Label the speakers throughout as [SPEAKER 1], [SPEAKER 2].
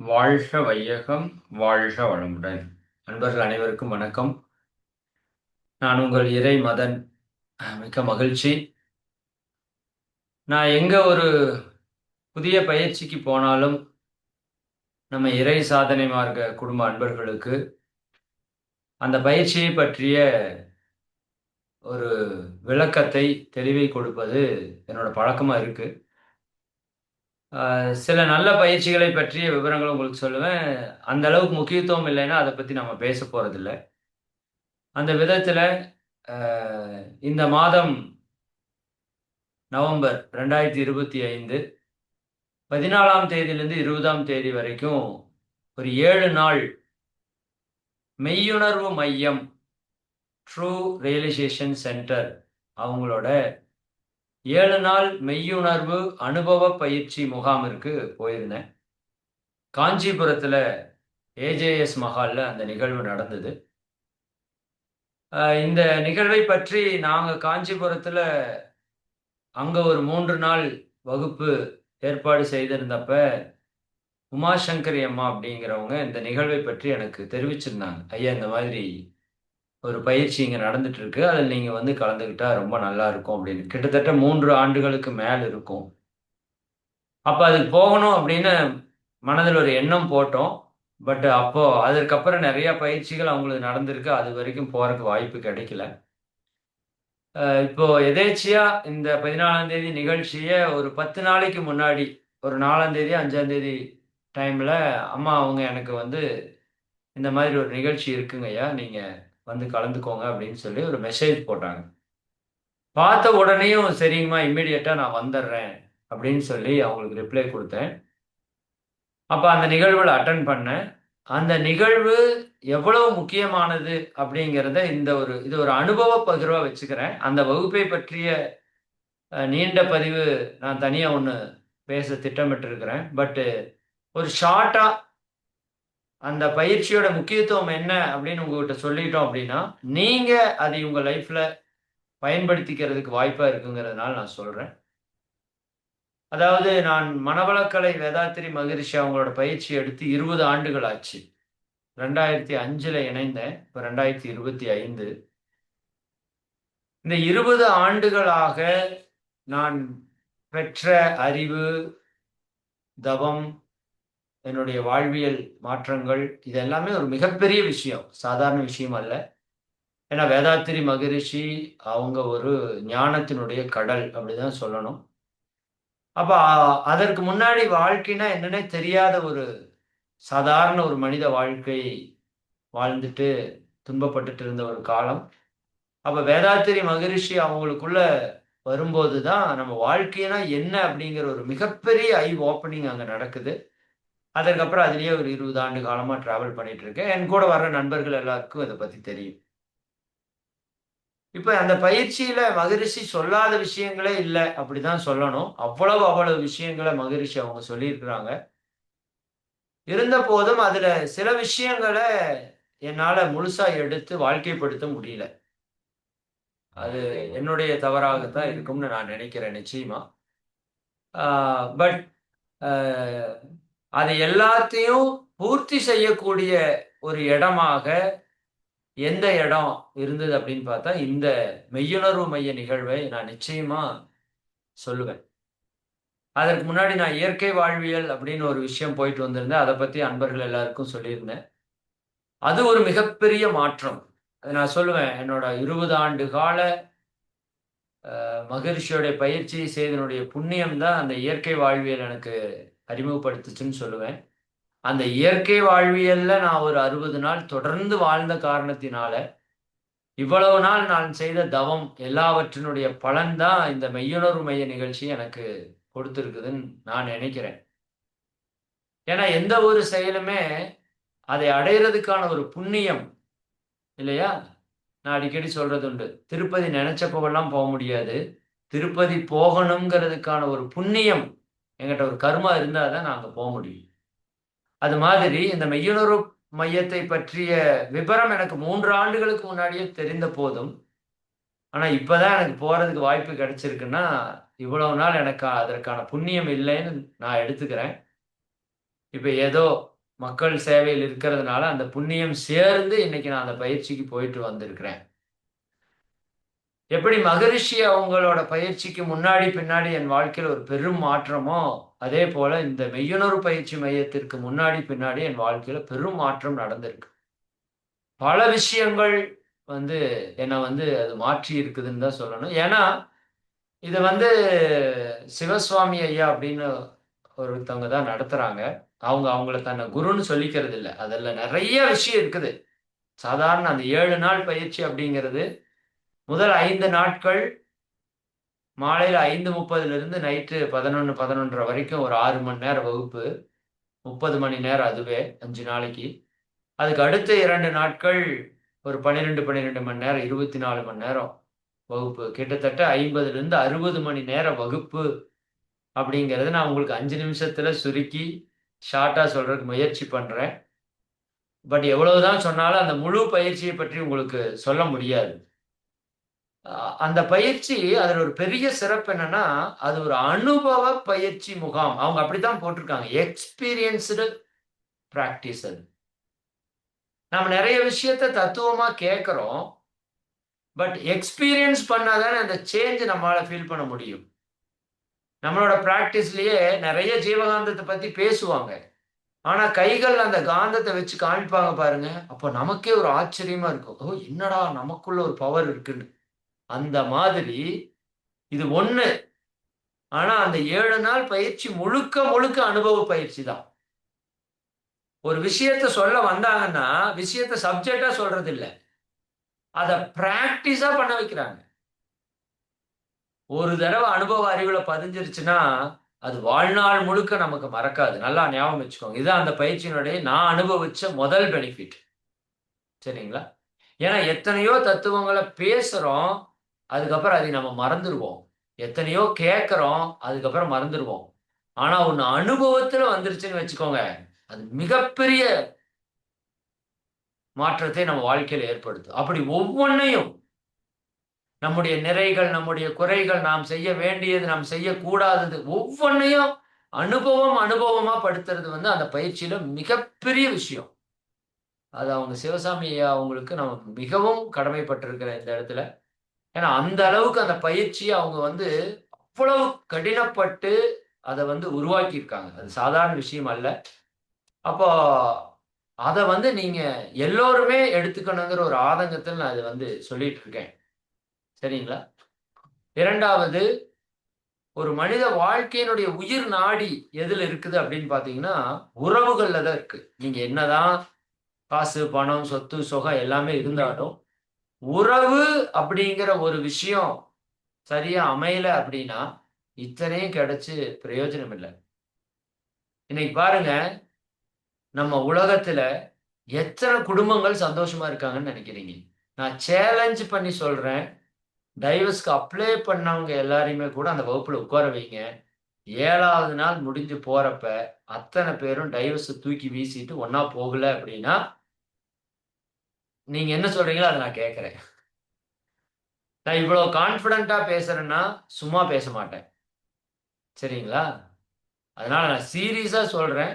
[SPEAKER 1] வாழ்க வையகம் வாழ்க வளமுடன். அன்பர்கள் அனைவருக்கும் வணக்கம். நான் உங்கள் இறை மதன். மிக்க மகிழ்ச்சி. நான் எங்க ஒரு புதிய பயிற்சிக்கு போனாலும் நம்ம இறை சாதனை மார்க்க குடும்ப அன்பர்களுக்கு அந்த பயிற்சியை பற்றிய ஒரு விளக்கத்தை தெளிவை கொடுப்பது என்னோட பழக்கமாக இருக்குது சில நல்ல பயிற்சிகளை பற்றிய விவரங்கள் உங்களுக்கு சொல்லுவேன். அந்த அளவுக்கு முக்கியத்துவம் இல்லைன்னா அதை பற்றி நம்ம பேச போகிறதில்ல அந்த விதத்தில் இந்த மாதம் நவம்பர் ரெண்டாயிரத்தி இருபத்தி ஐந்து பதினாலாம் தேதியிலேருந்து இருபதாம் தேதி வரைக்கும் ஒரு ஏழு நாள் மெய்யுணர்வு மையம் ட்ரூ ரியலைசேஷன் சென்டர் அவங்களோட ஏழு நாள் மெய்யுணர்வு அனுபவ பயிற்சி முகாமிற்கு போயிருந்தேன். காஞ்சிபுரத்தில் ஏஜேஎஸ் மஹாலில் அந்த நிகழ்வு நடந்தது. இந்த நிகழ்வை பற்றி நாங்கள் காஞ்சிபுரத்தில் அங்கே ஒரு மூன்று நாள் வகுப்பு ஏற்பாடு செய்திருந்தப்ப உமாசங்கரி அம்மா அப்படிங்கிறவங்க இந்த நிகழ்வை பற்றி எனக்கு தெரிவிச்சிருந்தாங்க. ஐயா இந்த மாதிரி ஒரு பயிற்சி இங்கே நடந்துட்டு இருக்கு அதில் நீங்கள் வந்து கலந்துக்கிட்டா ரொம்ப நல்லா இருக்கும் அப்படின்னு. கிட்டத்தட்ட மூன்று ஆண்டுகளுக்கு மேல் இருக்கும். அப்போ அதுக்கு போகணும் அப்படின்னு மனதில் ஒரு எண்ணம் போட்டோம். பட் அப்போ அதற்கப்புறம் நிறைய பயிற்சிகள் அவங்களுக்கு நடந்திருக்கு. அது வரைக்கும் போறதுக்கு வாய்ப்பு கிடைக்கல. இப்போ எதேச்சியா இந்த பதினாலாம் தேதி நிகழ்ச்சியை ஒரு பத்து நாளைக்கு முன்னாடி ஒரு நாலாம் தேதி அஞ்சாம் தேதி டைம்ல அம்மா அவங்க எனக்கு வந்து இந்த மாதிரி ஒரு நிகழ்ச்சி இருக்குங்கய்யா. நீங்கள் வந்து கலந்துக்கோங்க அப்படின்னு சொல்லி ஒரு மெசேஜ் போட்டாங்க. பார்த்த உடனேயும் சரிங்கம்மா இம்மிடியட்டாக நான் வந்துடுறேன் அப்படின்னு சொல்லி அவங்களுக்கு ரிப்ளை கொடுத்தேன். அப்போ அந்த நிகழ்வில் அட்டன் பண்ணேன். அந்த நிகழ்வு எவ்வளவு முக்கியமானது அப்படிங்கிறத இந்த ஒரு இது ஒரு அனுபவ பகிர்வாக வச்சுக்கிறேன். அந்த வகுப்பை பற்றிய நீண்ட பதிவு நான் தனியாக ஒன்று பேச திட்டமிட்டிருக்கிறேன். பட்டு ஒரு ஷார்ட்டாக அந்த பயிற்சியோட முக்கியத்துவம் என்ன அப்படின்னு உங்ககிட்ட சொல்லிட்டோம் அப்படின்னா நீங்க அதை உங்க லைஃப்ல பயன்படுத்திக்கிறதுக்கு வாய்ப்பா இருக்குங்கிறதுனால நான் சொல்றேன். அதாவது நான் மனவளக்கலை வேதாத்திரி மகிழ்ச்சி அவங்களோட பயிற்சி எடுத்து இருபது ஆண்டுகள் ஆச்சு. ரெண்டாயிரத்தி அஞ்சுல இணைந்தேன். இப்போ ரெண்டாயிரத்தி இருபத்தி ஐந்து. இந்த இருபது ஆண்டுகளாக நான் பெற்ற அறிவு தவம் என்னுடைய வாழ்வியல் மாற்றங்கள் இது எல்லாமே ஒரு மிகப்பெரிய விஷயம். சாதாரண விஷயம் அல்ல. ஏன்னா வேதாத்திரி மகரிஷி அவங்க ஒரு ஞானத்தினுடைய கடல் அப்படிதான் சொல்லணும். அப்ப அதற்கு முன்னாடி வாழ்க்கைனா என்னன்னே தெரியாத ஒரு சாதாரண ஒரு மனித வாழ்க்கை வாழ்ந்துட்டு துன்பப்பட்டுட்டு இருந்த ஒரு காலம். அப்ப வேதாத்திரி மகரிஷி அவங்களுக்குள்ள வரும்போது தான் நம்ம வாழ்க்கைனா என்ன அப்படிங்கிற ஒரு மிகப்பெரிய ஐ ஓப்பனிங் அங்கே நடக்குது. அதற்கப்புறம் அதுலேயே ஒரு இருபது ஆண்டு காலமாக ட்ராவல் பண்ணிட்டு இருக்கேன் என் கூட வர்ற நண்பர்கள் எல்லாருக்கும் இதை பற்றி தெரியும். இப்போ அந்த பயிற்சியில் மகரிஷி சொல்லாத விஷயங்களே இல்லை அப்படிதான் சொல்லணும். அவ்வளவு அவ்வளவு விஷயங்களை மகரிஷி அவங்க சொல்லியிருக்கிறாங்க. இருந்த போதும் அதில் சில விஷயங்களை என்னால் முழுசாக எடுத்து வாழ்க்கைப்படுத்த முடியல. அது என்னுடைய தவறாகத்தான் இருக்கும்னு நான் நினைக்கிறேன் நிச்சயமா. பட் அதை எல்லாத்தையும் பூர்த்தி செய்யக்கூடிய ஒரு இடமாக எந்த இடம் இருந்தது அப்படின்னு பார்த்தா இந்த மெய்யுணர்வு மைய நிகழ்வை நான் நிச்சயமா சொல்லுவேன். அதற்கு முன்னாடி நான் இயற்கை வாழ்வியல் அப்படின்னு ஒரு விஷயம் போயிட்டு வந்திருந்தேன். அதை பற்றி அன்பர்கள் எல்லாருக்கும் சொல்லியிருந்தேன். அது ஒரு மிகப்பெரிய மாற்றம். அதை நான் சொல்லுவேன். என்னோட இருபது ஆண்டு கால மகிழ்ச்சியோடைய பயிற்சி செய்தனுடைய புண்ணியம் தான் அந்த இயற்கை வாழ்வியல் எனக்கு அறிமுகப்படுத்துச்சுன்னு சொல்லுவேன். அந்த இயற்கை வாழ்வியல்ல நான் ஒரு அறுபது நாள் தொடர்ந்து வாழ்ந்த காரணத்தினால இவ்வளவு நாள் நான் செய்த தவம் எல்லாவற்றினுடைய பலன்தான் இந்த மெய்யுணர்வு மைய நிகழ்ச்சி எனக்கு கொடுத்துருக்குதுன்னு நான் நினைக்கிறேன். ஏன்னா எந்த ஒரு செயலுமே அதை அடையிறதுக்கான ஒரு புண்ணியம் இல்லையா? நான் அடிக்கடி சொல்றது உண்டு. திருப்பதி நினைச்சப்பவெல்லாம் போக முடியாது. திருப்பதி போகணுங்கிறதுக்கான ஒரு புண்ணியம் எங்கிட்ட ஒரு கர்மா இருந்தால் தான் நாங்கள் போக முடியும். அது மாதிரி இந்த மெய்யுணர்வு மையத்தை பற்றிய விவரம் எனக்கு மூன்று ஆண்டுகளுக்கு முன்னாடியே தெரிந்த போதும். ஆனால் இப்போதான் எனக்கு போகிறதுக்கு வாய்ப்பு கிடைச்சிருக்குன்னா இவ்வளவு நாள் எனக்கு அதற்கான புண்ணியம் இல்லைன்னு நான் எடுத்துக்கிறேன். இப்போ ஏதோ மக்கள் சேவையில் இருக்கிறதுனால அந்த புண்ணியம் சேர்ந்து இன்னைக்கு நான் அந்த பயிற்சிக்கு போயிட்டு வந்திருக்கிறேன். எப்படி மகரிஷி அவங்களோட பயிற்சிக்கு முன்னாடி பின்னாடி என் வாழ்க்கையில் ஒரு பெரும் மாற்றமோ அதே போல இந்த மெய்யுணர்வு பயிற்சி மையத்திற்கு முன்னாடி பின்னாடி என் வாழ்க்கையில பெரும் மாற்றம் நடந்திருக்கு. பல விஷயங்கள் வந்து என்னை வந்து அது மாற்றி இருக்குதுன்னு தான் சொல்லணும். ஏன்னா இது வந்து சிவசுவாமி ஐயா அப்படின்னு ஒருத்தவங்க தான் நடத்துறாங்க. அவங்க அவங்கள தன்னை குருன்னு சொல்லிக்கிறது இல்லை அதில் நிறைய விஷயம் இருக்குது. சாதாரண அந்த ஏழு நாள் பயிற்சி அப்படிங்கிறது முதல் ஐந்து நாட்கள் மாலையில் ஐந்து முப்பதுலேருந்து நைட்டு பதினொன்று பதினொன்றரை வரைக்கும் ஒரு ஆறு மணி நேரம் வகுப்பு முப்பது மணி நேரம் அதுவே அஞ்சு நாளைக்கு. அதுக்கு அடுத்த இரண்டு நாட்கள் ஒரு பன்னிரெண்டு பன்னிரெண்டு மணி நேரம் இருபத்தி நாலு மணி நேரம் வகுப்பு. கிட்டத்தட்ட ஐம்பதுலேருந்து அறுபது மணி நேரம் வகுப்பு அப்படிங்கிறது நான் உங்களுக்கு அஞ்சு நிமிஷத்தில் சுருக்கி ஷார்ட்டாக சொல்கிறதுக்கு முயற்சி பண்ணுறேன் பட் எவ்வளவுதான் சொன்னாலும் அந்த முழு பயிற்சியை பற்றி உங்களுக்கு சொல்ல முடியாது. அந்த பயிற்சி அதில் ஒரு பெரிய சிறப்பு என்னன்னா அது ஒரு அனுபவ பயிற்சி முகாம். அவங்க அப்படித்தான் போட்டிருக்காங்க. எக்ஸ்பீரியன்ஸ்டு ப்ராக்டிஸ் அது. நம்ம நிறைய விஷயத்த தத்துவமா கேட்குறோம். பட் எக்ஸ்பீரியன்ஸ் பண்ணாதானே அந்த சேஞ்ச் நம்மளால ஃபீல் பண்ண முடியும். நம்மளோட ப்ராக்டிஸ்லயே நிறைய ஜீவகாந்தத்தை பத்தி பேசுவாங்க. ஆனா கைகள் அந்த காந்தத்தை வச்சு காமிப்பாங்க பாருங்க. அப்போ நமக்கே ஒரு ஆச்சரியமா இருக்கும். ஓ என்னடா நமக்குள்ள ஒரு பவர் இருக்குன்னு. அந்த மாதிரி இது ஒண்ணு. ஆனா அந்த ஏழு நாள் பயிற்சி முழுக்க முழுக்க அனுபவ பயிற்சி தான். ஒரு விஷயத்த சொல்ல வந்தாங்கன்னா விஷயத்த சப்ஜெக்டா சொல்றது இல்லை அதை பிராக்டிஸா பண்ண வைக்கிறாங்க. ஒரு தடவை அனுபவ அறிவுல பதிஞ்சிருச்சுன்னா அது வாழ்நாள் முழுக்க நமக்கு மறக்காது. நல்லா ஞாபகம் வச்சுக்கோங்க. இதுதான் அந்த பயிற்சியினுடைய நான் அனுபவிச்ச முதல் பெனிஃபிட் சரிங்களா? ஏன்னா எத்தனையோ தத்துவங்களை பேசுறோம் அதுக்கப்புறம் அதை நம்ம மறந்துடுவோம் எத்தனையோ கேட்குறோம் அதுக்கப்புறம் மறந்துடுவோம் ஆனால் ஒன்று அனுபவத்தில் வந்துருச்சுன்னு வச்சுக்கோங்க அது மிகப்பெரிய மாற்றத்தை நம்ம வாழ்க்கையில் ஏற்படுத்தும் அப்படி ஒவ்வொன்றையும் நம்முடைய நிறைகள் நம்முடைய குறைகள் நாம் செய்ய வேண்டியது நாம் செய்யக்கூடாதது ஒவ்வொன்றையும் அனுபவம் அனுபவமா படுத்துறது வந்து அந்த பயிற்சியில மிகப்பெரிய விஷயம். அது அவங்க சிவசாமி அவங்களுக்கு நம்ம மிகவும் கடமைப்பட்டிருக்கிற இந்த இடத்துல. ஏன்னா அந்த அளவுக்கு அந்த பயிற்சியை அவங்க வந்து அவ்வளவு கடினப்பட்டு அதை வந்து உருவாக்கியிருக்காங்க. அது சாதாரண விஷயம் அல்ல. அப்போ அதை வந்து நீங்க எல்லோருமே எடுத்துக்கணுங்கிற ஒரு ஆதங்கத்தில் நான் அதை வந்து சொல்லிட்டு இருக்கேன் சரிங்களா? இரண்டாவது ஒரு மனித வாழ்க்கையினுடைய உயிர் நாடி எதுல இருக்குது அப்படின்னு பாத்தீங்கன்னா உறவுகள்ல தான் இருக்கு. நீங்க என்னதான் காசு பணம் சொத்து சொகம் எல்லாமே இருந்தாலும் உறவு அப்படிங்கிற ஒரு விஷயம் சரியா அமையல அப்படின்னா இத்தனையும் கிடைச்சு பிரயோஜனம் இல்லை. இன்னைக்கு பாருங்க நம்ம உலகத்துல எத்தனை குடும்பங்கள் சந்தோஷமா இருக்காங்கன்னு நினைக்கிறீங்க? நான் சேலஞ்ச் பண்ணி சொல்றேன். டைவர்ஸ்க்கு அப்ளை பண்ணவங்க எல்லாரையுமே கூட அந்த வகுப்புல உட்கார வைங்க. ஏழாவது நாள் முடிஞ்சு போறப்ப அத்தனை பேரும் டைவர்ஸ் தூக்கி வீசிட்டு ஒன்னா போகல அப்படின்னா நீங்க என்ன சொல்றீங்களோ அதை நான் கேட்கறேன் நான் இவ்வளவு கான்பிடண்டா பேசுறேன்னா சும்மா பேச மாட்டேன். சரிங்களா? அதனால நான் சீரியஸா சொல்றேன்.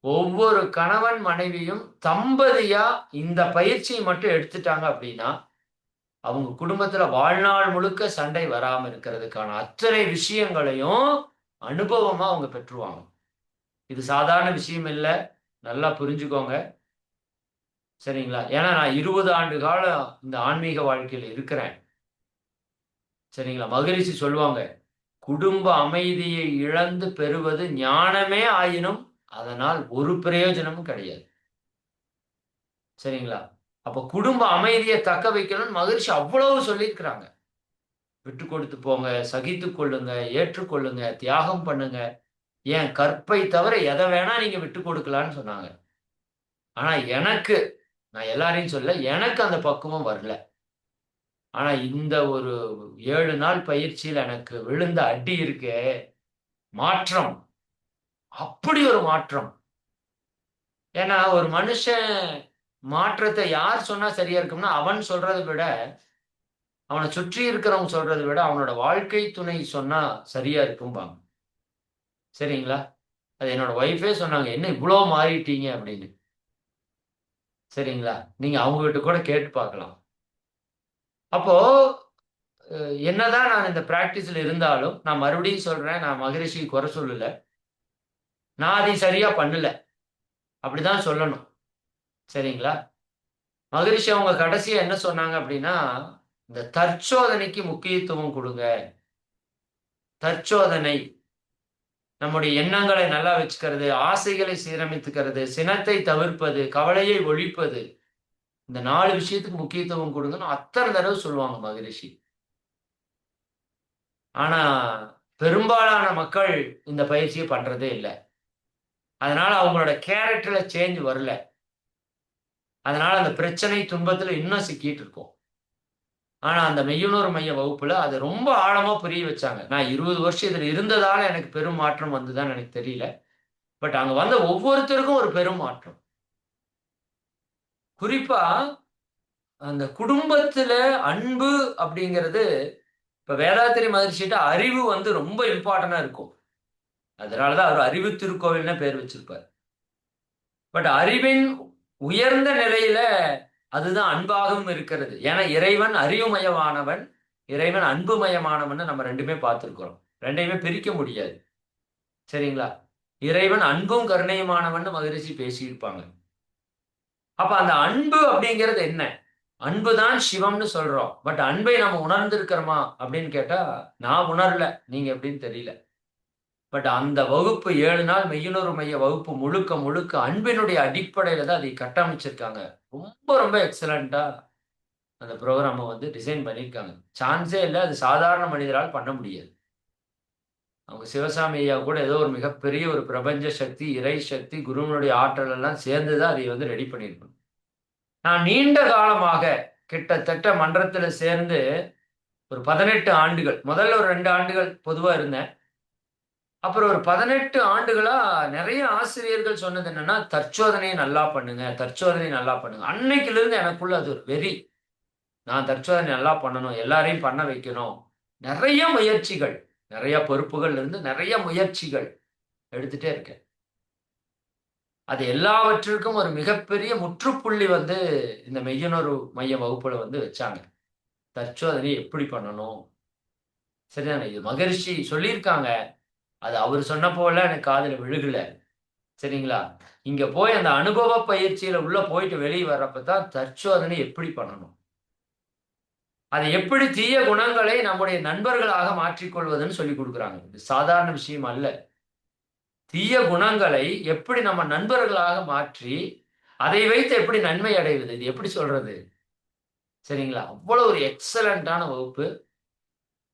[SPEAKER 1] ஒவ்வொரு கணவன் மனைவியும் தம்பதியா இந்த பயிற்சியை மட்டும் எடுத்துட்டாங்க அப்படின்னா அவங்க குடும்பத்துல வாழ்நாள் முழுக்க சண்டை வராம இருக்கிறதுக்கான அத்தனை விஷயங்களையும் அனுபவமா அவங்க பெற்றுவாங்க. இது சாதாரண விஷயம் இல்லை. நல்லா புரிஞ்சுக்கோங்க. சரிங்களா? ஏன்னா நான் இருபது ஆண்டு காலம் இந்த ஆன்மீக வாழ்க்கையில் இருக்கிறேன். சரிங்களா? மகரிஷி சொல்லுவாங்க குடும்ப அமைதியை இழந்து பெறுவது ஞானமே ஆயினும் அதனால் ஒரு பிரயோஜனமும் கிடையாது. சரிங்களா? அப்ப குடும்ப அமைதியை தக்க வைக்கணும்னு மகிழ்ச்சி அவ்வளவு சொல்லியிருக்கிறாங்க. விட்டு கொடுத்து போங்க சகித்து கொள்ளுங்க ஏற்றுக்கொள்ளுங்க தியாகம் பண்ணுங்க. ஏன் கற்பை தவிர எதை வேணா நீங்க விட்டு கொடுக்கலான்னு சொன்னாங்க. ஆனா எனக்கு நான் எல்லாரையும் சொல்ல எனக்கு அந்த பக்குவம் வரல. ஆனா இந்த ஒரு ஏழு நாள் பயிற்சியில் எனக்கு விழுந்த அடி இருக்கு மாற்றம். அப்படி ஒரு மாற்றம். ஏன்னா ஒரு மனுஷன் மாற்றத்தை யார் சொன்னா சரியா இருக்கும்னா அவன் சொல்றதை விட அவனை சுற்றி இருக்கிறவங்க சொல்றதை விட அவனோட வாழ்க்கை துணை சொன்னா சரியா இருக்கும்பாங்க. சரிங்களா? அது என்னோட ஒய்ஃபே சொன்னாங்க என்ன இவ்வளோ மாறிட்டீங்க? அப்படின்னு. சரிங்களா? நீங்க அவங்க கிட்ட கூட கேட்டு பார்க்கலாம். அப்போ என்னதான் நான் இந்த பிராக்டிஸ்ல இருந்தாலும் நான் மறுபடியும் சொல்றேன் நான் மகரிஷி குறை சொல்லல. நான் அதை சரியா பண்ணல. அப்படிதான் சொல்லணும். சரிங்களா? மகரிஷி அவங்க கடைசியா என்ன சொன்னாங்க அப்படின்னா இந்த தற்சோதனைக்கு முக்கியத்துவம் கொடுங்க. தற்சோதனை. நம்முடைய எண்ணங்களை நல்லா வச்சுக்கிறது ஆசைகளை சீரமைத்துக்கிறது சினத்தை தவிர்ப்பது கவலையை ஒழிப்பது இந்த நாலு விஷயத்துக்கு முக்கியத்துவம் கொடுங்கன்னு அத்தனை தடவை சொல்லுவாங்க மகரிஷி. ஆனா பெரும்பாலான மக்கள் இந்த பயிற்சியை பண்றதே இல்லை. அதனால அவங்களோட கேரக்டர்ல சேஞ்ச் வரல. அதனால அந்த பிரச்சனை துன்பத்துல இன்னும் சிக்கிட்டு இருக்கோம். ஆனா அந்த மெய்யுணர்வு மைய வகுப்புல அதை ரொம்ப ஆழமா புரிய வச்சாங்க. நான் இருபது வருஷம் இதுல இருந்ததால எனக்கு பெரும் மாற்றம் வந்துதான் எனக்கு தெரியல. பட் அங்க வந்த ஒவ்வொருத்தருக்கும் ஒரு பெரும் மாற்றம். குறிப்பா அந்த குடும்பத்துல அன்பு அப்படிங்கிறது இப்ப வேதாத்திரி மகிழ்ச்சிட்ட அறிவு வந்து ரொம்ப இம்பார்ட்டண்டா இருக்கும். அதனாலதான் அவர் அறிவு திருக்கோவில்னு பேர் வச்சிருப்பார். பட் அறிவின் உயர்ந்த நிலையில அதுதான் அன்பாகவும் இருக்கிறது. ஏன்னா இறைவன் அறிவுமயமானவன் இறைவன் அன்புமயமானவன் நம்ம ரெண்டுமே பார்த்துருக்குறோம். ரெண்டையுமே பிரிக்க முடியாது. சரிங்களா? இறைவன் அன்பும் கருணையுமானவன் மகிழ்ச்சி பேசியிருப்பாங்க. அப்ப அந்த அன்பு அப்படிங்கிறது என்ன? அன்பு தான் சிவம்னு சொல்றோம். பட் அன்பை நம்ம உணர்ந்திருக்கிறோமா அப்படின்னு கேட்டா நான் உணரல. நீங்க எப்படின்னு தெரியல. பட் அந்த வகுப்பு ஏழு நாள் மெய்யுணர்வு மைய வகுப்பு முழுக்க முழுக்க அன்பினுடைய அடிப்படையில தான் அதை கட்டமைச்சிருக்காங்க. ரொம்ப ரொம்ப எக்ஸலண்டா அந்த ப்ரோக்ராமை வந்து டிசைன் பண்ணியிருக்காங்க சான்ஸே இல்லை அது சாதாரண மனிதரால் பண்ண முடியாது. அவங்க சிவசாமி ஐயா கூட ஏதோ ஒரு மிகப்பெரிய ஒரு பிரபஞ்ச சக்தி இறை சக்தி குருவனுடைய ஆற்றல் எல்லாம் சேர்ந்து தான் அதை வந்து ரெடி பண்ணியிருக்கணும் நான் நீண்ட காலமாக கிட்டத்தட்ட மன்றத்தில் சேர்ந்து ஒரு பதினெட்டு ஆண்டுகள் முதல்ல ஒரு ரெண்டு ஆண்டுகள் பொதுவாக இருந்தேன். அப்புறம் ஒரு பதினெட்டு ஆண்டுகளா நிறைய ஆசிரியர்கள் சொன்னது என்னன்னா தற்சோதனையை நல்லா பண்ணுங்க தற்சோதனை நல்லா பண்ணுங்க. அன்னைக்குல இருந்து எனக்குள்ள அது ஒரு வெறி. நான் தற்சோதனை நல்லா பண்ணணும் எல்லாரையும் பண்ண வைக்கணும். நிறைய முயற்சிகள் நிறைய பொறுப்புகள் இருந்து நிறைய முயற்சிகள் எடுத்துட்டே இருக்கேன். அது எல்லாவற்றிற்கும் ஒரு மிகப்பெரிய முற்றுப்புள்ளி வந்து இந்த மெய்யுணர்வு மைய வகுப்புல வந்து வச்சாங்க. தற்சோதனை எப்படி பண்ணணும்? சரிதானே? இது மகரிஷி சொல்லியிருக்காங்க. அது அவர் சொன்ன போல எனக்கு காதில் விழுகல. சரிங்களா? இங்க போய் அந்த அனுபவ பயிற்சியில உள்ள போயிட்டு வெளியே வர்றப்ப தான் தற்சோதனை எப்படி பண்ணணும்? அதை எப்படி தீய குணங்களை நம்முடைய நண்பர்களாக மாற்றிக்கொள்வதுன்னு சொல்லி கொடுக்குறாங்க. இது சாதாரண விஷயம் அல்ல. தீய குணங்களை எப்படி நம்ம நண்பர்களாக மாற்றி அதை வைத்து எப்படி நன்மை அடைவது? இது எப்படி சொல்றது? சரிங்களா? அவ்வளவு ஒரு எக்ஸலண்டான வகுப்பு.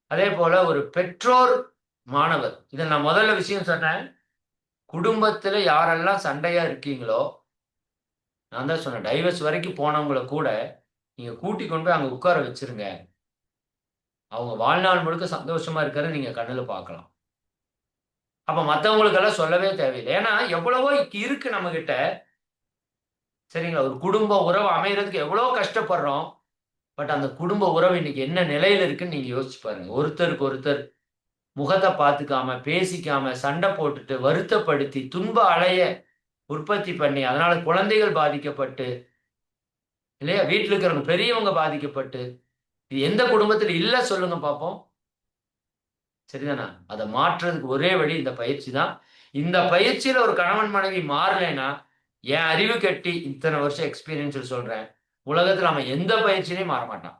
[SPEAKER 1] அதே போல ஒரு பெற்றோர் மாணவர். இதை நான் முதல்ல விஷயம் சொன்னேன். குடும்பத்துல யாரெல்லாம் சண்டையா இருக்கீங்களோ நான் தான் சொன்னேன் டைவர்ஸ் வரைக்கும் போனவங்களை கூட நீங்க கூட்டி கொண்டு போய் அங்க உட்கார வச்சிருங்க. அவங்க வாழ்நாள் முழுக்க சந்தோஷமா இருக்கிறத நீங்க கண்ணில் பார்க்கலாம். அப்ப மற்றவங்களுக்கெல்லாம் சொல்லவே தேவையில்லை. ஏன்னா எவ்வளவோ இருக்கு நம்ம கிட்ட சரிங்களா? ஒரு குடும்ப உறவு அமைகிறதுக்கு எவ்வளோ கஷ்டப்படுறோம். பட் அந்த குடும்ப உறவு இன்னைக்கு என்ன நிலையில இருக்குன்னு நீங்க யோசிச்சு பாருங்க. ஒருத்தருக்கு ஒருத்தர் முகத்தை பார்த்துக்காம பேசிக்காம சண்டை போட்டுட்டு வருத்தப்படுத்தி துன்ப அலைய உற்பத்தி பண்ணி அதனால குழந்தைகள் பாதிக்கப்பட்டு இல்லையா? வீட்டில் இருக்கிறவங்க பெரியவங்க பாதிக்கப்பட்டு இது எந்த குடும்பத்தில் இல்லை சொல்லுங்க பார்ப்போம் சரிதானா? அதை மாற்றுறதுக்கு ஒரே வழி இந்த பயிற்சி தான். இந்த பயிற்சியில ஒரு கணவன் மனைவி மாறலைன்னா என் அறிவு கட்டி இத்தனை வருஷம் எக்ஸ்பீரியன்ஸ் சொல்றேன். உலகத்தில் அவன் எந்த பயிற்சியிலையும் மாற மாட்டான்.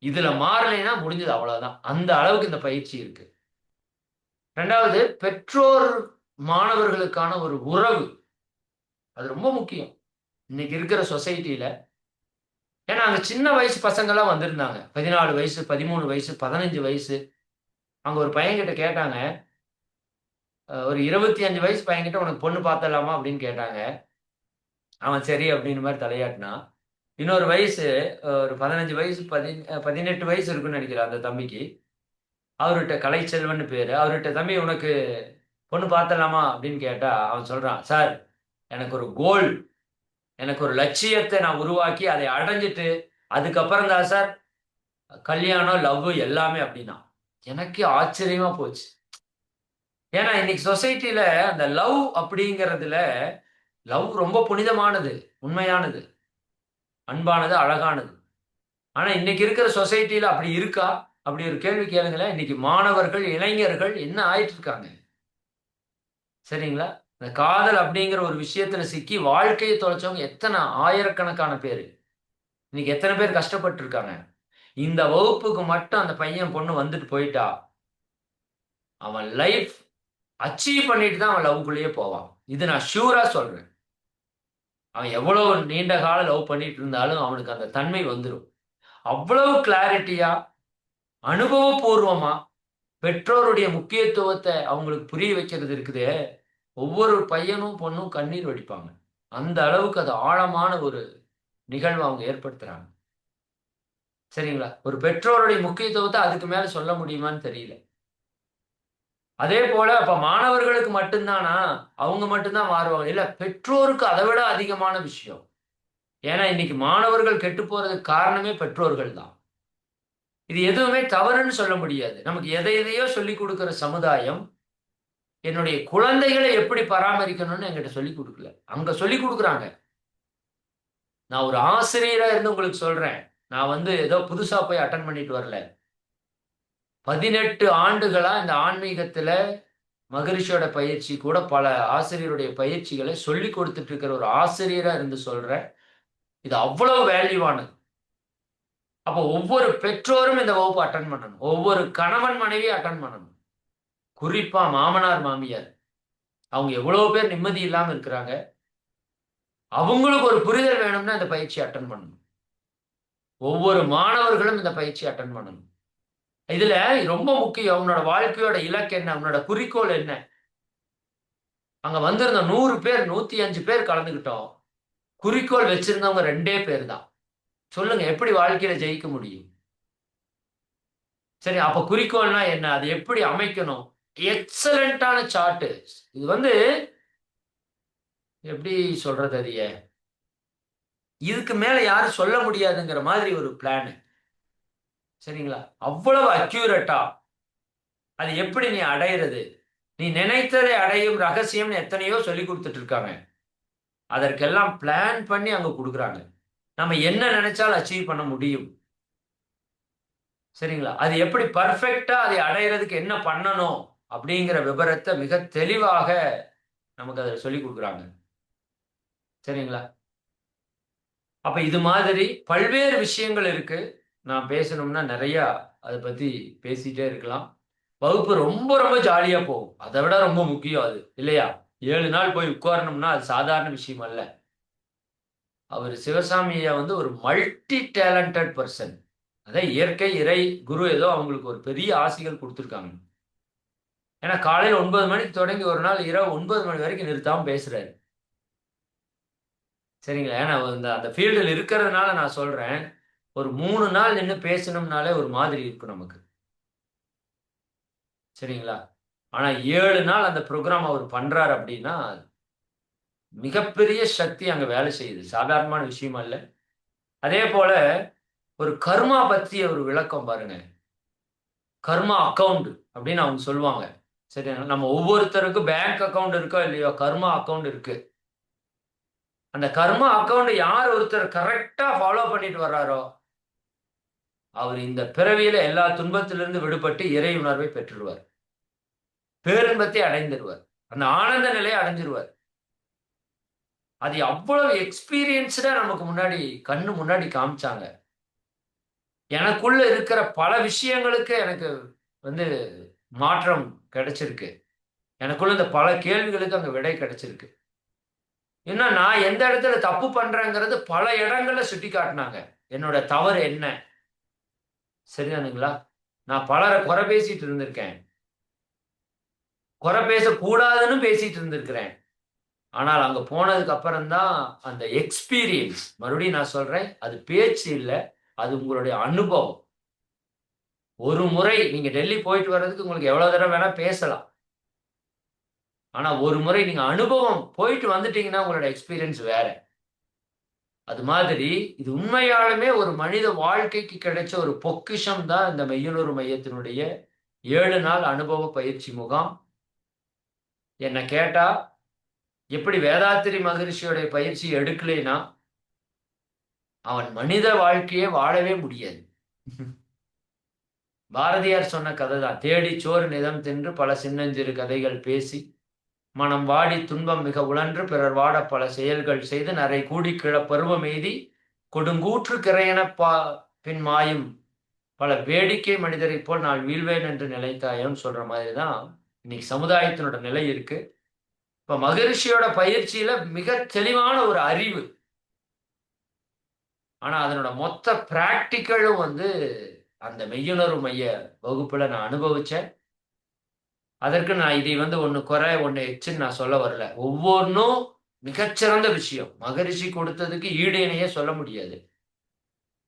[SPEAKER 1] இதுல மாறலைன்னா முடிஞ்சது அவ்வளவுதான். அந்த அளவுக்கு இந்த பயிற்சி இருக்கு. ரெண்டாவது பெற்றோர் மாணவர்களுக்கான ஒரு உறவு. அது ரொம்ப முக்கியம். இன்னைக்கு இருக்கிற சொசைட்டியில ஏன்னா அங்க சின்ன வயசு பசங்கள்லாம் வந்திருந்தாங்க. பதினாலு வயசு பதிமூணு வயசு பதினஞ்சு வயசு. அங்க ஒரு பையன்கிட்ட கேட்டாங்க. ஒரு இருபத்தி அஞ்சு வயசு பையன்கிட்ட உனக்கு பொண்ணு பார்த்தலாமா அப்படின்னு கேட்டாங்க. அவன் சரி அப்படின்னு மாதிரி தலையாட்டினான். இன்னொரு வயசு ஒரு பதினஞ்சு வயசு பதி பதினெட்டு வயசு இருக்குன்னு நினைக்கிறேன் அந்த தம்பிக்கு. அவர்கிட்ட கலைச்செல்வன் பேர். அவர்கிட்ட தம்பி உனக்கு பொண்ணு பார்த்தலாமா அப்படின்னு கேட்டால் அவன் சொல்கிறான் சார் எனக்கு ஒரு கோல் எனக்கு ஒரு லட்சியத்தை நான் உருவாக்கி அதை அடைஞ்சிட்டு அதுக்கப்புறம் தான் சார் கல்யாணம் லவ் எல்லாமே அப்படின்னா. எனக்கு ஆச்சரியமாக போச்சு. ஏன்னா இன்னைக்கு சொசைட்டியில் அந்த லவ் அப்படிங்கிறதுல லவ் ரொம்ப புனிதமானது உண்மையானது. அன்பானது அழகானது. ஆனா இன்னைக்கு இருக்கிற சொசைட்டியில் அப்படி இருக்கா? அப்படி ஒரு கேள்வி கேளுங்களேன் இன்னைக்கு மாணவர்கள் இளைஞர்கள் என்ன ஆயிட்டு இருக்காங்க? சரிங்களா? இந்த காதல் அப்படிங்கிற ஒரு விஷயத்துல சிக்கி வாழ்க்கையை தொலைச்சவங்க எத்தனை ஆயிரக்கணக்கான பேர். இன்னைக்கு எத்தனை பேர் கஷ்டப்பட்டு இருக்காங்க? இந்த வகுப்புக்கு மட்டும் அந்த பையன் பொண்ணு வந்துட்டு போயிட்டா அவன் லைஃப் அச்சீவ் பண்ணிட்டு தான் அவன் லவ்குள்ளேயே போவான். இது நான் ஷூரா சொல்றேன். அவன் எவ்வளவு நீண்ட கால லவ் பண்ணிட்டு இருந்தாலும் அவனுக்கு அந்த தன்மை வந்துடும் அவ்வளவு கிளாரிட்டியா அனுபவபூர்வமா பெற்றோருடைய முக்கியத்துவத்தை அவங்களுக்கு புரிய வைக்கிறது இருக்குது. ஒவ்வொரு பையனும் பொண்ணும் கண்ணீர் வடிப்பாங்க. அந்த அளவுக்கு அது ஆழமான ஒரு நிகழ்வு அவங்க ஏற்படுத்துறாங்க. சரிங்களா? ஒரு பெற்றோருடைய முக்கியத்துவத்தை அதுக்கு மேல சொல்ல முடியுமான்னு தெரியல. அதே போல அப்ப மாணவர்களுக்கு மட்டும்தானா? அவங்க மட்டும்தான் மாறுவாங்க. இல்ல பெற்றோருக்கு அதை விட அதிகமான விஷயம். ஏன்னா இன்னைக்கு மாணவர்கள் கெட்டு போறதுக்கு காரணமே பெற்றோர்கள் தான். இது எதுவுமே தவறுன்னு சொல்ல முடியாது. நமக்கு எதை எதையோ சொல்லி கொடுக்குற சமுதாயம் என்னுடைய குழந்தைகளை எப்படி பராமரிக்கணும்னு எங்கிட்ட சொல்லி கொடுக்கல. அங்க சொல்லி கொடுக்குறாங்க. நான் ஒரு ஆசிரியரா இருந்து உங்களுக்கு சொல்றேன். நான் வந்து ஏதோ புதுசா போய் அட்டன் பண்ணிட்டு வரல. பதினெட்டு ஆண்டுகளா இந்த ஆன்மீகத்துல மகரிஷியோட பயிற்சி கூட பல ஆசிரியருடைய பயிற்சிகளை சொல்லி கொடுத்துட்டு இருக்கிற ஒரு ஆசிரியரா இருந்து சொல்றேன் இது அவ்வளவு வேல்யூவானது. அப்போ ஒவ்வொரு பெற்றோரும் இந்த வகுப்பு அட்டன் பண்ணணும். ஒவ்வொரு கணவன் மனைவி அட்டன் பண்ணணும். குறிப்பா மாமனார் மாமியார். அவங்க எவ்வளவு பேர் நிம்மதி இல்லாம இருக்கிறாங்க. அவங்களுக்கு ஒரு புரிதல் வேணும்னா இந்த பயிற்சி அட்டன் பண்ணணும். ஒவ்வொரு மாணவர்களும் இந்த பயிற்சி அட்டன் பண்ணணும். இதுல ரொம்ப முக்கியம் உன்னோட வாழ்க்கையோட இலக்கு என்ன? உன்னோட குறிக்கோள் என்ன? அங்க வந்திருந்த நூறு பேர் நூத்தி அஞ்சு பேர் கலந்துகிட்டோம் குறிக்கோள் வச்சிருந்தவங்க ரெண்டே பேர் தான் சொல்லுங்க எப்படி வாழ்க்கையில ஜெயிக்க முடியும்? சரி அப்ப குறிக்கோள்னா என்ன? அது எப்படி அமைக்கணும்? எக்ஸலண்டான சார்ட்டு இது வந்து எப்படி சொல்றது அதைய இதுக்கு மேல யாரும் சொல்ல முடியாதுங்கிற மாதிரி ஒரு பிளான். சரிங்களா? அவ்வளவு அக்யூரட்டா அது எப்படி நீ அடையிறது? நீ நினைத்ததை அடையும் ரகசியம்னு எத்தனையோ சொல்லி கொடுத்துட்டு இருக்காங்க அதற்கெல்லாம் பிளான் பண்ணி அங்க கொடுக்குறாங்க. நம்ம என்ன நினைச்சாலும் அச்சீவ் பண்ண முடியும். சரிங்களா? அது எப்படி பர்ஃபெக்டா அதை அடையிறதுக்கு என்ன பண்ணணும் அப்படிங்கிற விவரத்தை மிக தெளிவாக நமக்கு அதை சொல்லி கொடுக்குறாங்க. சரிங்களா? அப்ப இது மாதிரி பல்வேறு விஷயங்கள் இருக்கு. நான் பேசணும்னா நிறையா அதை பற்றி பேசிகிட்டே இருக்கலாம். வகுப்பு ரொம்ப ரொம்ப ஜாலியாக போகும். அதை விட ரொம்ப முக்கியம் அது இல்லையா? ஏழு நாள் போய் உட்காரணும்னா அது சாதாரண விஷயம் அல்ல. அவர் சிவசாமியை வந்து ஒரு மல்டி டேலண்டட் பர்சன் அதான் இயற்கை இறை குரு ஏதோ அவங்களுக்கு ஒரு பெரிய ஆசைகள் கொடுத்துருக்காங்க. ஏன்னா காலையில் ஒன்பது மணிக்கு தொடங்கி ஒரு நாள் இரவு ஒன்பது மணி வரைக்கும் நிறுத்தாமல் பேசுகிறாரு சரிங்களா? ஏன்னா இந்த அந்த ஃபீல்டில் இருக்கிறதுனால நான் சொல்கிறேன் ஒரு மூணு நாள் நின்று பேசணும்னாலே ஒரு மாதிரி இருக்கும் நமக்கு. சரிங்களா? ஆனா ஏழு நாள் அந்த ப்ரோக்ராம் அவர் பண்றாரு அப்படின்னா மிகப்பெரிய சக்தி அங்க வேலை செய்யுது. சாதாரணமான விஷயம் அல்ல அதே போல ஒரு கர்மா பத்தி ஒரு விளக்கம் பாருங்க. கர்மா அக்கவுண்ட் அப்படின்னு அவங்க சொல்லுவாங்க. சரி நம்ம ஒவ்வொருத்தருக்கும் பேங்க் அக்கவுண்ட் இருக்கோ இல்லையோ கர்மா அக்கவுண்ட் இருக்கு. அந்த கர்மா அக்கவுண்ட் யார் ஒருத்தர் கரெக்டா ஃபாலோ பண்ணிட்டு வர்றாரோ அவர் இந்த பிறவியில எல்லா துன்பத்திலிருந்து விடுபட்டு இறை உணர்வை பெற்றுடுவார். பேரின்பத்தை அடைந்துடுவார். அந்த ஆனந்த நிலையை அடைஞ்சிருவார். அது அவ்வளவு எக்ஸ்பீரியன்ஸ்டா நமக்கு முன்னாடி கண்ணு முன்னாடி காமிச்சாங்க. எனக்குள்ள இருக்கிற பல விஷயங்களுக்கு எனக்கு வந்து மாற்றம் கிடைச்சிருக்கு. எனக்குள்ள இந்த பல கேள்விகளுக்கு அங்க விடை கிடைச்சிருக்கு. இன்னும் நான் எந்த இடத்துல தப்பு பண்றேங்கிறது பல இடங்கள்ல சுட்டி காட்டினாங்க என்னோட தவறு என்ன? சரிதானுங்களா? நான் பலரை குறை பேசிட்டு இருந்திருக்கேன். குறை பேசக்கூடாதுன்னு பேசிட்டு இருந்திருக்கிறேன். ஆனால் அங்க போனதுக்கு அப்புறம்தான் அந்த எக்ஸ்பீரியன்ஸ் மறுபடியும் நான் சொல்றேன் அது பேச்சு இல்லை அது உங்களுடைய அனுபவம். ஒரு முறை நீங்க டெல்லி போயிட்டு வர்றதுக்கு உங்களுக்கு எவ்வளவு தடவை வேணா பேசலாம். ஆனா ஒரு முறை நீங்க அனுபவம் போயிட்டு வந்துட்டீங்கன்னா உங்களோட எக்ஸ்பீரியன்ஸ் வேற. அது மாதிரி இது உண்மையாலுமே ஒரு மனித வாழ்க்கைக்கு கிடைச்ச ஒரு பொக்கிஷம் தான் இந்த மெய்யனூர் மையத்தினுடைய ஏழு நாள் அனுபவ பயிற்சி முகாம். என்னை கேட்டா எப்படி வேதாத்திரி மகரிஷியோடைய பயிற்சி எடுக்கலைன்னா அவன் மனித வாழ்க்கையே வாழவே முடியாது. பாரதியார் சொன்ன கதை தான் தேடி சோறு நிதம் தின்று பல சின்னஞ்சிறு கதைகள் பேசி மனம் வாடி துன்பம் மிக உழன்று பிறர் வாட பல செயல்கள் செய்து நரை கூடி கிழ பருவம் எய்தி கொடுங்கூற்று கிரையென பா பின் மாயும். பல வேடிக்கை மனிதரை போல் நான் வீழ்வேன் என்று நிலைத்தாயோன்னு சொல்ற மாதிரி தான் இன்னைக்கு சமுதாயத்தினோட நிலை இருக்கு. இப்ப மகரிஷியோட பயிற்சியில மிக தெளிவான ஒரு அறிவு. ஆனா அதனோட மொத்த பிராக்டிக்கலும் வந்து அந்த மெய்யுணர்வு மைய வகுப்புல நான் அனுபவிச்சேன். அதற்கு நான் இதை வந்து ஒன்று குறை ஒன்று எச்சுன்னு நான் சொல்ல வரல. ஒவ்வொன்றும் மிகச்சிறந்த விஷயம். மகரிஷி கொடுத்ததுக்கு ஈடு இணையே சொல்ல முடியாது.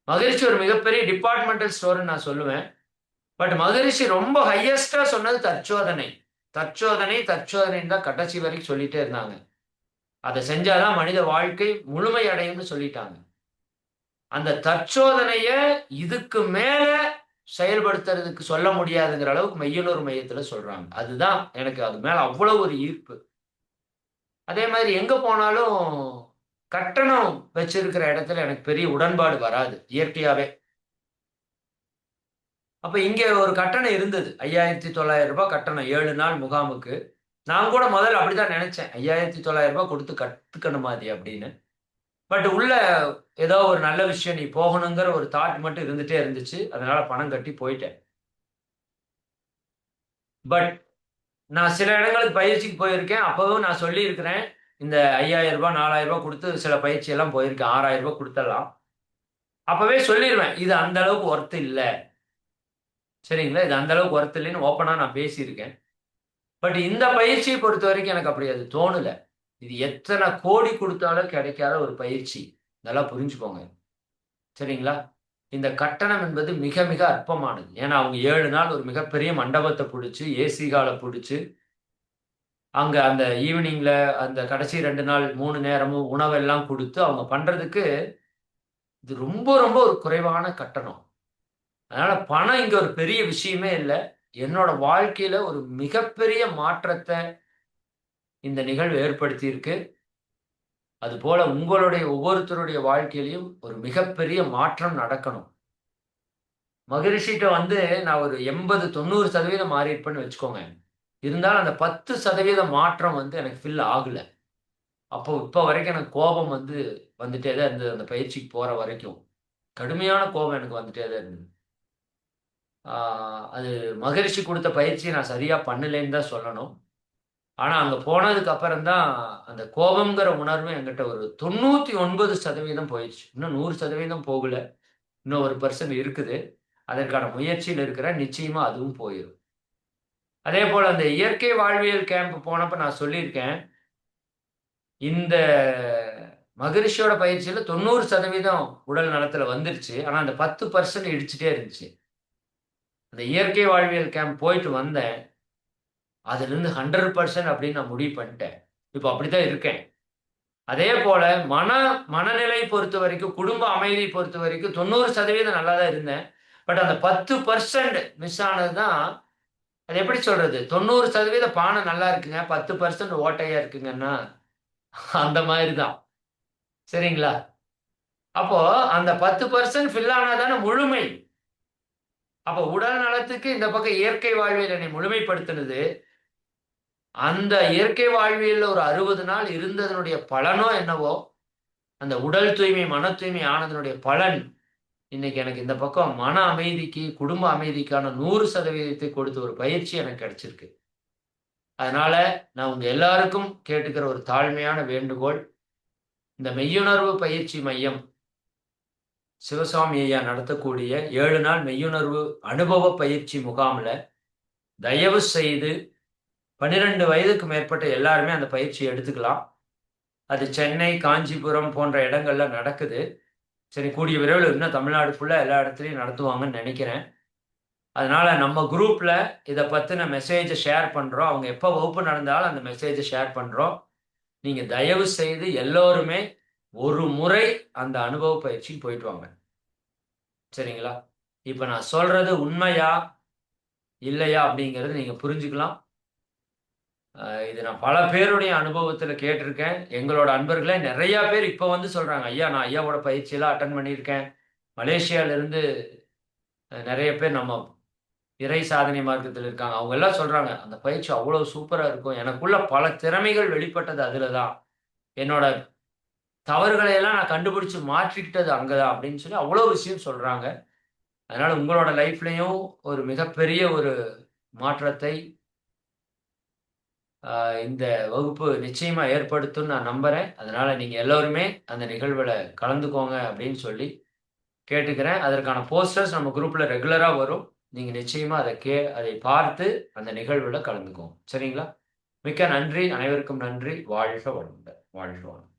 [SPEAKER 1] மகரிஷி ஒரு மிகப்பெரிய டிபார்ட்மெண்டல் ஸ்டோர்னு நான் சொல்லுவேன். பட் மகரிஷி ரொம்ப ஹையஸ்டா சொன்னது தற்சோதனை. தற்சோதனை தற்சோதனைன்னு தான் கடைசி வரைக்கும் சொல்லிட்டே இருந்தாங்க. அதை செஞ்சாதான் மனித வாழ்க்கை முழுமை அடையும்னு சொல்லிட்டாங்க. அந்த தற்சோதனைய இதுக்கு மேல செயல்படுத்துறதுக்கு சொல்ல முடியாதுங்கிற அளவுக்கு மெய்யுணர்வு மையத்துல சொல்றாங்க. அதுதான் எனக்கு அது மேல அவ்வளவு ஒரு ஈர்ப்பு. அதே மாதிரி எங்க போனாலும் கட்டணம் வச்சிருக்கிற இடத்துல எனக்கு பெரிய உடன்பாடு வராது இயற்கையாவே. அப்ப இங்க ஒரு கட்டணம் இருந்தது. ஐயாயிரத்தி தொள்ளாயிரம் ரூபாய் கட்டணம் ஏழு நாள் முகாமுக்கு. நான் கூட முதல்ல அப்படிதான் நினைச்சேன். ஐயாயிரத்தி தொள்ளாயிரம் ரூபாய் கொடுத்து கத்துக்கணுமா அது அப்படின்னு. பட் உள்ள ஏதோ ஒரு நல்ல விஷயம் நீ போகணுங்கிற ஒரு தாட் மட்டும் இருந்துட்டே இருந்துச்சு. அதனால பணம் கட்டி போயிட்டேன். பட் நான் சில இடங்களுக்கு பயிற்சிக்கு போயிருக்கேன். அப்பவும் நான் சொல்லியிருக்கிறேன். இந்த ஐயாயிரம் ரூபாய் நாலாயிரம் ரூபாய் கொடுத்து சில பயிற்சி எல்லாம் போயிருக்கேன். ஆறாயிரம் ரூபாய் கொடுத்துடலாம். அப்பவே சொல்லிடுவேன் இது அந்த அளவுக்கு ஒர்த்து இல்லை. சரிங்களா? இது அந்த அளவுக்கு ஒர்த்து இல்லைன்னு ஓப்பனாக நான் பேசியிருக்கேன். பட் இந்த பயிற்சியை பொறுத்த வரைக்கும் எனக்கு அப்படி அது தோணலை. இது எத்தனை கோடி கொடுத்தாலும் கிடைக்காத ஒரு பயிற்சி. நல்லா புரிஞ்சுக்கோங்க. சரிங்களா? இந்த கட்டணம் என்பது மிக மிக அற்பமானது. ஏன்னா அவங்க ஏழு நாள் ஒரு மிகப்பெரிய மண்டபத்தை பிடிச்சி ஏசி காலை பிடிச்சி அங்க அந்த ஈவினிங்ல அந்த கடைசி ரெண்டு நாள் மூணு நேரமும் உணவெல்லாம் கொடுத்து அவங்க பண்றதுக்கு இது ரொம்ப ரொம்ப ஒரு குறைவான கட்டணம். அதனால பணம் இங்க ஒரு பெரிய விஷயமே இல்லை. என்னோட வாழ்க்கையில ஒரு மிகப்பெரிய மாற்றத்தை இந்த நிகழ்வு ஏற்படுத்தியிருக்கு. அதுபோல உங்களுடைய ஒவ்வொருத்தருடைய வாழ்க்கையிலையும் ஒரு மிகப்பெரிய மாற்றம் நடக்கணும். மகரிஷிகிட்ட வந்து நான் ஒரு எண்பது தொண்ணூறு சதவீதம் மாறி இருப்பேன்னு வச்சுக்கோங்க. இருந்தாலும் அந்த பத்து சதவீத மாற்றம் வந்து எனக்கு ஃபில் ஆகலை. அப்போ இப்போ வரைக்கும் எனக்கு கோபம் வந்து வந்துட்டே தான் இருந்தது அந்த பயிற்சிக்கு போகிற வரைக்கும். கடுமையான கோபம் எனக்கு வந்துட்டே தான் இருந்தது. அது மகரிஷி கொடுத்த பயிற்சியை நான் சரியாக பண்ணலைன்னு தான் சொல்லணும். ஆனால் அங்கே போனதுக்கு அப்புறம் தான் அந்த கோபம்ங்கிற உணர்வு என்கிட்ட ஒரு தொண்ணூற்றி ஒன்பது சதவீதம் போயிடுச்சு. இன்னும் நூறு சதவீதம் போகல. இன்னும் ஒரு பர்சன் இருக்குது. அதற்கான முயற்சியில் இருக்கிற நிச்சயமாக அதுவும் போயிடும் அதே போல் அந்த இயற்கை வாழ்வியல் கேம்ப் போனப்போ நான் சொல்லியிருக்கேன். இந்த மகரிஷியோட பயிற்சியில் தொண்ணூறு சதவீதம் உடல் நலத்தில் வந்துருச்சு. ஆனால் அந்த பத்து பர்சன்ட் இடிச்சுட்டே இருந்துச்சு. அந்த இயற்கை வாழ்வியல் கேம்ப் போயிட்டு வந்தேன். அதுலேருந்து ஹண்ட்ரட் பர்சன்ட் அப்படின்னு நான் முடிவு பண்ணிட்டேன். இப்போ அப்படித்தான் இருக்கேன். அதே போல மன மனநிலை பொறுத்த வரைக்கும் குடும்ப அமைதி பொறுத்த வரைக்கும் தொண்ணூறு சதவீதம் நல்லா தான் இருந்தேன். பட் அந்த பத்து பர்சன்ட் மிஸ் ஆனது தான் அது எப்படி சொல்றது? தொண்ணூறு சதவீத பானை நல்லா இருக்குங்க. பத்து பர்சன்ட் ஓட்டையா இருக்குங்கன்னா அந்த மாதிரி தான் சரிங்களா? அப்போ அந்த பத்து பர்சன்ட் ஃபில் ஆனாதானே முழுமை? அப்போ உடல் நலத்துக்கு இந்த பக்கம் இயற்கை வாழ்வில் என்னை முழுமைப்படுத்தினது. அந்த இயற்கை வாழ்வியல்ல ஒரு அறுபது நாள் இருந்ததனுடைய பலனோ என்னவோ அந்த உடல் தூய்மை மன தூய்மை ஆனதனுடைய பலன் இன்னைக்கு எனக்கு இந்த பக்கம் மன அமைதிக்கு குடும்ப அமைதிக்கான நூறு சதவீதத்தை கொடுத்த ஒரு பயிற்சி எனக்கு கிடைச்சிருக்கு. அதனால நான் உங்க எல்லாருக்கும் கேட்டுக்கிற ஒரு தாழ்மையான வேண்டுகோள் இந்த மெய்யுணர்வு பயிற்சி மையம் சிவசாமி ஐயா நடத்தக்கூடிய ஏழு நாள் மெய்யுணர்வு அனுபவ பயிற்சி முகாமில் தயவு செய்து பன்னிரெண்டு வயதுக்கு மேற்பட்ட எல்லாருமே அந்த பயிற்சியை எடுத்துக்கலாம். அது சென்னை காஞ்சிபுரம் போன்ற இடங்கள்ல நடக்குது. சரி கூடிய விரைவில் இன்னும் தமிழ்நாடு ஃபுல்லாக எல்லா இடத்துலையும் நடத்துவாங்கன்னு நினைக்கிறேன். அதனால நம்ம குரூப்ல இதை பற்றின மெசேஜை ஷேர் பண்ணுறோம் அவங்க எப்போ வகுப்பு நடந்தாலும் அந்த மெசேஜை ஷேர் பண்ணுறோம் நீங்கள் தயவு செய்து எல்லோருமே ஒரு முறை அந்த அனுபவ பயிற்சிக்கு போயிட்டு வாங்க. சரிங்களா? இப்போ நான் சொல்றது உண்மையா இல்லையா அப்படிங்கிறது நீங்கள் புரிஞ்சுக்கலாம். இது நான் பல பேருடைய அனுபவத்தில் கேட்டிருக்கேன். எங்களோட அன்பர்களே நிறைய பேர் இப்போ வந்து சொல்கிறாங்க ஐயா நான் ஐயாவோட பயிற்சியெல்லாம் அட்டன் பண்ணியிருக்கேன். மலேசியாவிலேருந்து நிறைய பேர் நம்ம இறை சாதனை மார்க்கத்தில் இருக்காங்க. அவங்க எல்லாம் சொல்கிறாங்க அந்த பயிற்சி அவ்வளோ சூப்பராக இருக்கும். எனக்குள்ள பல திறமைகள் வெளிப்பட்டது அதில் தான். என்னோட தவறுகளை எல்லாம் நான் கண்டுபிடிச்சு மாற்றிக்கிட்டது அங்கே தான். அப்படின்னு சொல்லி அவ்வளோ விஷயம் சொல்கிறாங்க அதனால் உங்களோட லைஃப்லேயும் ஒரு மிகப்பெரிய ஒரு மாற்றத்தை இந்த வகுப்பு நிச்சயமா ஏற்படுத்தும்னு நான் நம்புறேன். அதனால நீங்க எல்லோருமே அந்த நிகழ்வுல கலந்துக்கோங்க அப்படின்னு சொல்லி கேட்டுக்கிறேன். அதற்கான போஸ்டர்ஸ் நம்ம குரூப்ல ரெகுலரா வரும். நீங்க நிச்சயமா அதை கே அதை பார்த்து அந்த நிகழ்வுல கலந்துக்கோங்க. சரிங்களா? மிக்க நன்றி. அனைவருக்கும் நன்றி. வாழ்க வளமுடன். வாழ்க வளமுடன்.